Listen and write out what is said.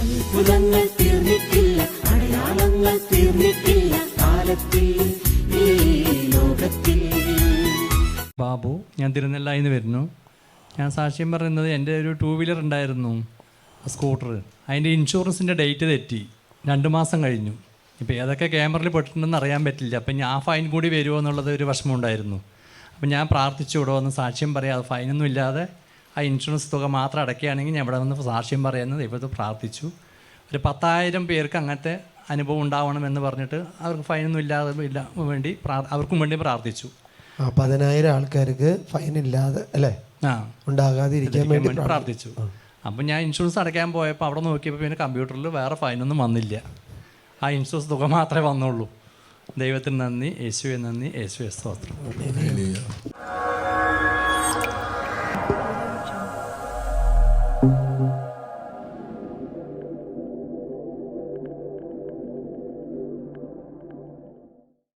അത്ഭുതങ്ങൾ തീർന്നിട്ടില്ല അടയാളങ്ങൾ തീർന്നിട്ടില്ല കാലത്തിൽ ബാബു ഞാൻ തിരുനെല്ലായിൽ നിന്ന് വരുന്നു. ഞാൻ സാക്ഷ്യം പറയുന്നത് എന്റെ ഒരു ടൂ വീലർ ഉണ്ടായിരുന്നു സ്കൂട്ടർ അതിന്റെ ഇൻഷുറൻസിന്റെ ഡേറ്റ് തെറ്റി. രണ്ട് മാസം കഴിഞ്ഞു. ഇപ്പോൾ ഏതൊക്കെ ക്യാമറയിൽ പെട്ടിട്ടുണ്ടെന്ന് അറിയാൻ പറ്റില്ല. അപ്പം ഞാൻ ആ ഫൈൻ കൂടി വരുമോ എന്നുള്ളത് ഒരു വിഷമമുണ്ടായിരുന്നു അപ്പം ഞാൻ പ്രാർത്ഥിച്ചു ഇവിടെ സാക്ഷ്യം പറയാം. അത് ഫൈനൊന്നും ഇല്ലാതെ ആ ഇൻഷുറൻസ് തുക മാത്രം അടയ്ക്കുകയാണെങ്കിൽ ഞാൻ ഇവിടെ വന്ന് സാക്ഷ്യം പറയുന്നത് ദൈവത്തെ പ്രാർത്ഥിച്ചു. ഒരു പത്തായിരം പേർക്ക് അങ്ങനത്തെ അനുഭവം ഉണ്ടാവണമെന്ന് പറഞ്ഞിട്ട് അവർക്ക് ഫൈനൊന്നും ഇല്ലാതെ ഇല്ല വേണ്ടി അവർക്കും വേണ്ടി പ്രാർത്ഥിച്ചു. ആ പതിനായിരം ആൾക്കാർക്ക് ഫൈൻ ഇല്ലാതെ അല്ലേ? ആ. ഉണ്ടാകാതിരിക്കാൻ വേണ്ടി വേണ്ടി പ്രാർത്ഥിച്ചു. അപ്പം ഞാൻ ഇൻഷുറൻസ് അടയ്ക്കാൻ പോയപ്പോൾ അവിടെ നോക്കിയപ്പോൾ പിന്നെ കമ്പ്യൂട്ടറിൽ വേറെ ഫൈനൊന്നും വന്നില്ല. ആ ഇൻഷുറൻസ് തുക മാത്രമേ വന്നുള്ളൂ. ദൈവത്തിന് നന്ദി യേശുവെ നന്ദി യേശുവെ സ്തോത്രം.